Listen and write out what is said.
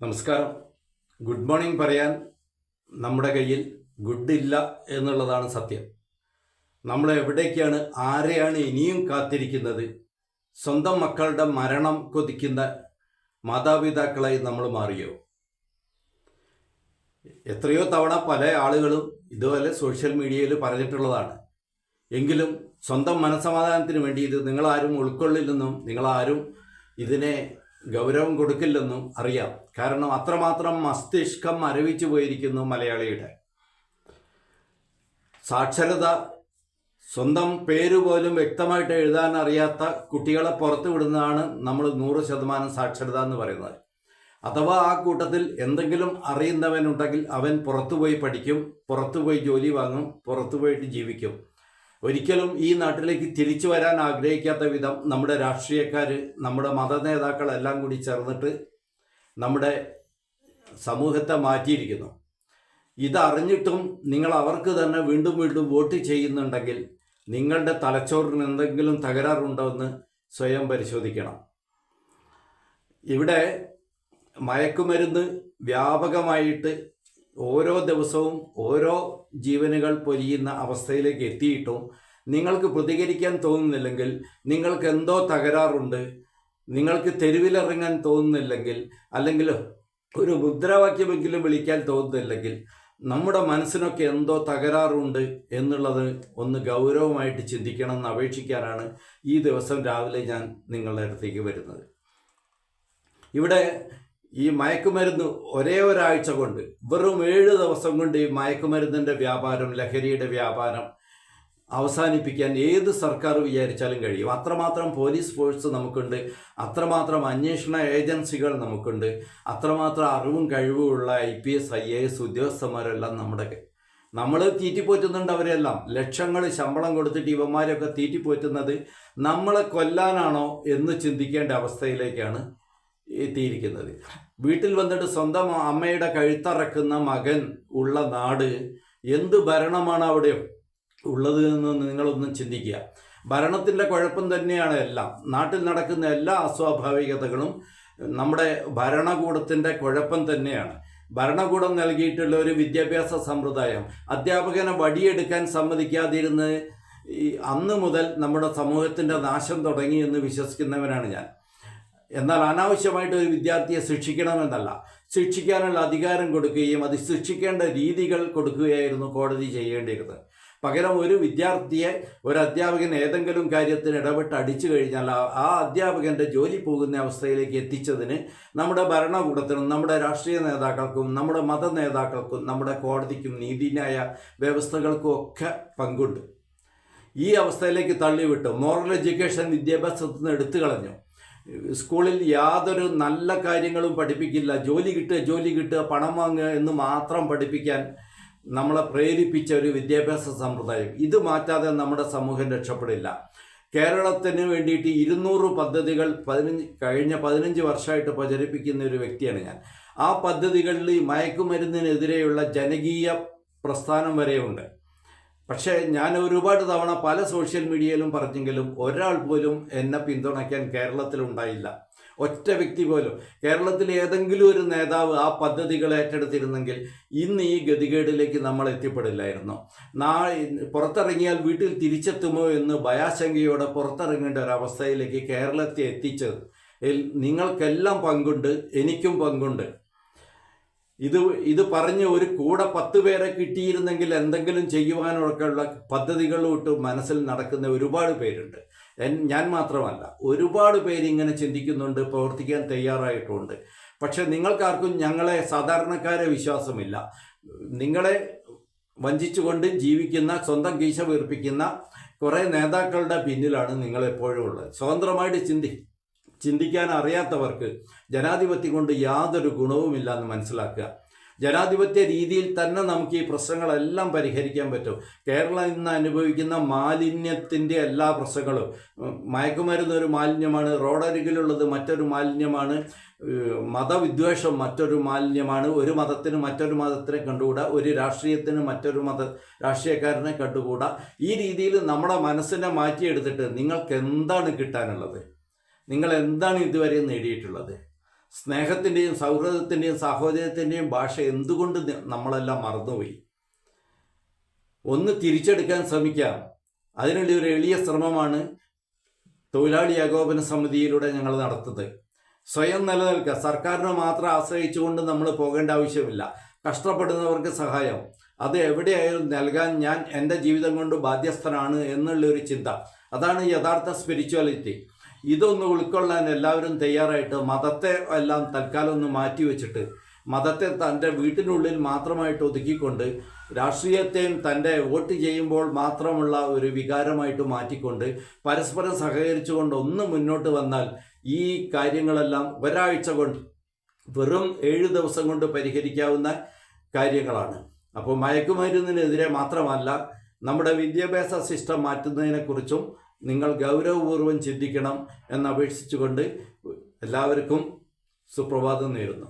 നമസ്കാരം. Good morning പറയാൻ നമ്മുടെ കയ്യിൽ ഗുഡ് ഇല്ല എന്നുള്ളതാണ് സത്യം. നമ്മൾ എവിടേക്കാണ് ആരെയാണ് ഇനിയും കാത്തിരിക്കുന്നത്? സ്വന്തം മക്കളുടെ മരണം കൊതിക്കുന്ന മാതാപിതാക്കളായി നമ്മൾ മാറിയോ? എത്രയോ തവണ പല ആളുകളും ഇതുപോലെ സോഷ്യൽ മീഡിയയിൽ പറഞ്ഞിട്ടുള്ളതാണ്. എങ്കിലും സ്വന്തം മനസമാധാനത്തിന് വേണ്ടി ഇത് നിങ്ങളാരും ഉൾക്കൊള്ളില്ലെന്നും നിങ്ങളാരും ഇതിനെ ഗൗരവം കൊടുക്കില്ലെന്നും അറിയാം. കാരണം അത്രമാത്രം മസ്തിഷ്കം അരവിച്ചു പോയിരിക്കുന്നു മലയാളിയുടെ. സാക്ഷരത സ്വന്തം പേര് പോലും വ്യക്തമായിട്ട് എഴുതാൻ അറിയാത്ത കുട്ടികളെ പുറത്തു വിടുന്നതാണ് നമ്മൾ നൂറ് ശതമാനം സാക്ഷരത എന്ന് പറയുന്നത്. അഥവാ ആ കൂട്ടത്തിൽ എന്തെങ്കിലും അറിയുന്നവനുണ്ടെങ്കിൽ അവൻ പുറത്തുപോയി പഠിക്കും പുറത്തുപോയി ജോലി വാങ്ങും പുറത്തുപോയിട്ട് ജീവിക്കും. ഒരിക്കലും ഈ നാട്ടിലേക്ക് തിരിച്ചു വരാൻ ആഗ്രഹിക്കാത്ത വിധം നമ്മുടെ രാഷ്ട്രീയക്കാർ നമ്മുടെ മത നേതാക്കളെല്ലാം കൂടി ചേർന്നിട്ട് നമ്മുടെ സമൂഹത്തെ മാറ്റിയിരിക്കുന്നു. ഇതറിഞ്ഞിട്ടും നിങ്ങൾ അവർക്ക് തന്നെ വീണ്ടും വീണ്ടും വോട്ട് ചെയ്യുന്നുണ്ടെങ്കിൽ നിങ്ങളുടെ തലച്ചോറിന് എന്തെങ്കിലും തകരാറുണ്ടോ എന്ന് സ്വയം പരിശോധിക്കണം. ഇവിടെ മയക്കുമരുന്ന് വ്യാപകമായിട്ട് ഓരോ ദിവസവും ഓരോ ജീവനുകൾ പൊലിയുന്ന അവസ്ഥയിലേക്ക് എത്തിയിട്ടും നിങ്ങൾക്ക് പ്രതികരിക്കാൻ തോന്നുന്നില്ലെങ്കിൽ നിങ്ങൾക്ക് എന്തോ തകരാറുണ്ട് നിങ്ങൾക്ക് തെരുവിലിറങ്ങാൻ തോന്നുന്നില്ലെങ്കിൽ അല്ലെങ്കിൽ ഒരു മുദ്രാവാക്യമെങ്കിലും വിളിക്കാൻ തോന്നുന്നില്ലെങ്കിൽ നമ്മുടെ മനസ്സിനൊക്കെ എന്തോ തകരാറുണ്ട് എന്നുള്ളത് ഒന്ന് ഗൗരവമായിട്ട് ചിന്തിക്കണം എന്ന് അപേക്ഷിക്കാനാണ് ഈ ദിവസം രാവിലെ ഞാൻ നിങ്ങളുടെ അടുത്തേക്ക് വരുന്നത്. ഇവിടെ ഈ മയക്കുമരുന്ന് ഒരേ ഒരാഴ്ച കൊണ്ട് വെറും ഏഴ് ദിവസം കൊണ്ട് ഈ മയക്കുമരുന്നിന്റെ വ്യാപാരം ലഹരിയുടെ വ്യാപാരം അവസാനിപ്പിക്കാൻ ഏത് സർക്കാർ വിചാരിച്ചാലും കഴിയും. അത്രമാത്രം പോലീസ് ഫോഴ്സ് നമുക്കുണ്ട് അത്രമാത്രം അന്വേഷണ ഏജൻസികൾ നമുക്കുണ്ട് അത്രമാത്രം അറിവും കഴിവുമുള്ള I P S I A S ഉദ്യോഗസ്ഥന്മാരെല്ലാം നമ്മുടെ നമ്മൾ തീറ്റിപ്പോറ്റുന്നുണ്ട് അവരെല്ലാം. ലക്ഷങ്ങൾ ശമ്പളം കൊടുത്തിട്ട് ഇവന്മാരെയൊക്കെ തീറ്റിപ്പോറ്റുന്നത് നമ്മളെ കൊല്ലാനാണോ എന്ന് ചിന്തിക്കേണ്ട അവസ്ഥയിലേക്കാണ് എത്തിയിരിക്കുന്നത്. വീട്ടിൽ വന്നിട്ട് സ്വന്തം അമ്മയുടെ കഴുത്തറക്കുന്ന മകൻ ഉള്ള നാട് എന്ത് ഭരണമാണ് അവിടെ ഉള്ളത് എന്ന് നിങ്ങളൊന്നും ചിന്തിക്കുക. ഭരണത്തിന്റെ കുഴപ്പം തന്നെയാണ് എല്ലാം. നാട്ടിൽ നടക്കുന്ന എല്ലാ അസ്വാഭാവികതകളും നമ്മുടെ ഭരണകൂടത്തിന്റെ കുഴപ്പം തന്നെയാണ്. ഭരണകൂടം നൽകിയിട്ടുള്ള ഒരു വിദ്യാഭ്യാസ സമ്പ്രദായം അധ്യാപകനെ വടിയെടുക്കാൻ സമ്മതിക്കാതിരുന്ന് അന്ന് മുതൽ നമ്മുടെ സമൂഹത്തിന്റെ നാശം തുടങ്ങി എന്ന് വിശ്വസിക്കുന്നവനാണ് ഞാൻ. എന്നാൽ അനാവശ്യമായിട്ട് ഒരു വിദ്യാർത്ഥിയെ ശിക്ഷിക്കണമെന്നല്ല. ശിക്ഷിക്കാനുള്ള അധികാരം കൊടുക്കുകയും അത് ശിക്ഷിക്കേണ്ട രീതികൾ കൊടുക്കുകയായിരുന്നു കോടതി ചെയ്യേണ്ടിയിരുന്നത്. പകരം ഒരു വിദ്യാർത്ഥിയെ ഒരു അധ്യാപകൻ ഏതെങ്കിലും കാര്യത്തിന് ഇടപെട്ട് അടിച്ചു കഴിഞ്ഞാൽ ആ- അധ്യാപകന്റെ ജോലി പോകുന്ന അവസ്ഥയിലേക്ക് എത്തിച്ചതിന് നമ്മുടെ ഭരണകൂടത്തിനും നമ്മുടെ രാഷ്ട്രീയ നേതാക്കൾക്കും നമ്മുടെ മത നേതാക്കൾക്കും നമ്മുടെ കോടതിക്കും നീതിന്യായ വ്യവസ്ഥകൾക്കും ഒക്കെ പങ്കുണ്ട്. ഈ അവസ്ഥയിലേക്ക് തള്ളിവിട്ടു. മോറൽ എഡ്യൂക്കേഷൻ വിദ്യാഭ്യാസത്തിൽ നിന്ന് എടുത്തു കളഞ്ഞു. സ്കൂളിൽ യാതൊരു നല്ല കാര്യങ്ങളും പഠിപ്പിക്കില്ല. ജോലി കിട്ടുക ജോലി കിട്ടുക പണം വാങ്ങുക എന്ന് മാത്രം പഠിപ്പിക്കാൻ നമ്മളെ പ്രേരിപ്പിച്ച ഒരു വിദ്യാഭ്യാസ സമ്പ്രദായം. ഇത് മാറ്റാതെ നമ്മുടെ സമൂഹം രക്ഷപ്പെടില്ല. കേരളത്തിന് വേണ്ടിയിട്ട് ഇരുന്നൂറ് പദ്ധതികൾ പതിനഞ്ച് കഴിഞ്ഞ പതിനഞ്ച് വർഷമായിട്ട് പ്രചരിപ്പിക്കുന്ന ഒരു വ്യക്തിയാണ് ഞാൻ. ആ പദ്ധതികളിൽ മയക്കുമരുന്നിനെതിരെയുള്ള ജനകീയ പ്രസ്ഥാനം വരെയുണ്ട്. പക്ഷേ ഞാൻ ഒരുപാട് തവണ പല സോഷ്യൽ മീഡിയയിലും പറഞ്ഞെങ്കിലും ഒരാൾ പോലും എന്നെ പിന്തുണയ്ക്കാൻ കേരളത്തിലുണ്ടായില്ല ഒറ്റ വ്യക്തി പോലും. കേരളത്തിലെ ഏതെങ്കിലും ഒരു നേതാവ് ആ പദ്ധതികൾ ഏറ്റെടുത്തിരുന്നെങ്കിൽ ഇന്ന് ഈ ഗതികേടിലേക്ക് നമ്മൾ എത്തിപ്പെടില്ലായിരുന്നു. നാളെ പുറത്തിറങ്ങിയാൽ വീട്ടിൽ തിരിച്ചെത്തുമോ എന്ന് ഭയാശങ്കയോടെ പുറത്തിറങ്ങേണ്ട ഒരു അവസ്ഥയിലേക്ക് കേരളത്തെ എത്തിച്ചത്. നിങ്ങൾക്കെല്ലാം പങ്കുണ്ട് എനിക്കും പങ്കുണ്ട്. ഇത് ഇത് പറഞ്ഞ് ഒരു കൂടെ പത്ത് പേരെ കിട്ടിയിരുന്നെങ്കിൽ എന്തെങ്കിലും ചെയ്യുവാനൊക്കെയുള്ള പദ്ധതികളോട്ട് മനസ്സിൽ നടക്കുന്ന ഒരുപാട് പേരുണ്ട്. ഞാൻ മാത്രമല്ല ഒരുപാട് പേര് ഇങ്ങനെ ചിന്തിക്കുന്നുണ്ട് പ്രവർത്തിക്കാൻ തയ്യാറായിട്ടുണ്ട്. പക്ഷെ നിങ്ങൾക്കാർക്കും ഞങ്ങളെ സാധാരണക്കാരെ വിശ്വാസമില്ല. നിങ്ങളെ വഞ്ചിച്ചുകൊണ്ട് ജീവിക്കുന്ന സ്വന്തം കീശ വീർപ്പിക്കുന്ന കുറേ നേതാക്കളുടെ പിന്നിലാണ് നിങ്ങളെപ്പോഴും ഉള്ളത്. സ്വതന്ത്രമായിട്ട് ചിന്തി. ചിന്തിക്കാൻ അറിയാത്തവർക്ക് ജനാധിപത്യം കൊണ്ട് യാതൊരു ഗുണവുമില്ല എന്ന് മനസ്സിലാക്കുക. ജനാധിപത്യ രീതിയിൽ തന്നെ നമുക്ക് ഈ പ്രശ്നങ്ങളെല്ലാം പരിഹരിക്കാൻ പറ്റും. കേരളം ഇന്ന് അനുഭവിക്കുന്ന മാലിന്യത്തിന്റെ എല്ലാ പ്രശ്നങ്ങളും മയക്കുമരുന്ന് ഒരു മാലിന്യമാണ് റോഡരികിലുള്ളത് മറ്റൊരു മാലിന്യമാണ് മതവിദ്വേഷം മറ്റൊരു മാലിന്യമാണ് ഒരു മതത്തിന് മറ്റൊരു മതത്തിനെ കണ്ടുകൂടാ ഒരു രാഷ്ട്രീയത്തിന് മറ്റൊരു മത രാഷ്ട്രീയക്കാരനെ കണ്ടുകൂടാ. ഈ രീതിയിൽ നമ്മുടെ മനസ്സിനെ മാറ്റിയെടുത്തിട്ട് നിങ്ങൾക്ക് എന്താണ് കിട്ടാനുള്ളത്? നിങ്ങൾ എന്താണ് ഇതുവരെ നേടിയിട്ടുള്ളത്? സ്നേഹത്തിന്റെയും സൗഹൃദത്തിന്റെയും സാഹോദര്യത്തിന്റെയും ഭാഷ എന്തുകൊണ്ട് നമ്മളെല്ലാം മറന്നുപോയി? ഒന്ന് തിരിച്ചെടുക്കാൻ ശ്രമിക്കാം. അതിനുള്ള ഒരു എളിയ ശ്രമമാണ് തൊഴിലാളി ഏകോപന സമിതിയിലൂടെ ഞങ്ങൾ നടത്തുന്നത്. സ്വയം നിലനിൽക്കുക സർക്കാരിനെ മാത്രം ആശ്രയിച്ചുകൊണ്ട് നമ്മൾ പോകേണ്ട ആവശ്യമില്ല. കഷ്ടപ്പെടുന്നവർക്ക് സഹായം. അത് എവിടെയായാലും നൽകാൻ ഞാൻ എന്റെ ജീവിതം കൊണ്ട് ബാധ്യസ്ഥനാണ് എന്നുള്ളൊരു ചിന്ത. അതാണ് യഥാർത്ഥ സ്പിരിച്വാലിറ്റി ഇതൊന്ന് ഉൾക്കൊള്ളാൻ എല്ലാവരും തയ്യാറായിട്ട് മതത്തെ എല്ലാം തൽക്കാലം ഒന്ന് മാറ്റിവെച്ചിട്ട് മതത്തെ തന്റെ വീട്ടിനുള്ളിൽ മാത്രമായിട്ട് ഒതുക്കിക്കൊണ്ട് രാഷ്ട്രീയത്തെയും തന്റെ വോട്ട് ചെയ്യുമ്പോൾ മാത്രമുള്ള ഒരു വികാരമായിട്ട് മാറ്റിക്കൊണ്ട് പരസ്പരം സഹകരിച്ചുകൊണ്ട് ഒന്ന് മുന്നോട്ട് വന്നാൽ ഈ കാര്യങ്ങളെല്ലാം ഒരാഴ്ച കൊണ്ട് വെറും ഏഴ് ദിവസം കൊണ്ട് പരിഹരിക്കാവുന്ന കാര്യങ്ങളാണ്. അപ്പോൾ മയക്കുമരുന്നിനെതിരെ മാത്രമല്ല നമ്മുടെ വിദ്യാഭ്യാസ സിസ്റ്റം മാറ്റുന്നതിനെക്കുറിച്ചും നിങ്ങൾ ഗൗരവപൂർവം ചിന്തിക്കണം എന്നപേക്ഷിച്ചുകൊണ്ട് എല്ലാവർക്കും സുപ്രഭാതം നേരുന്നു.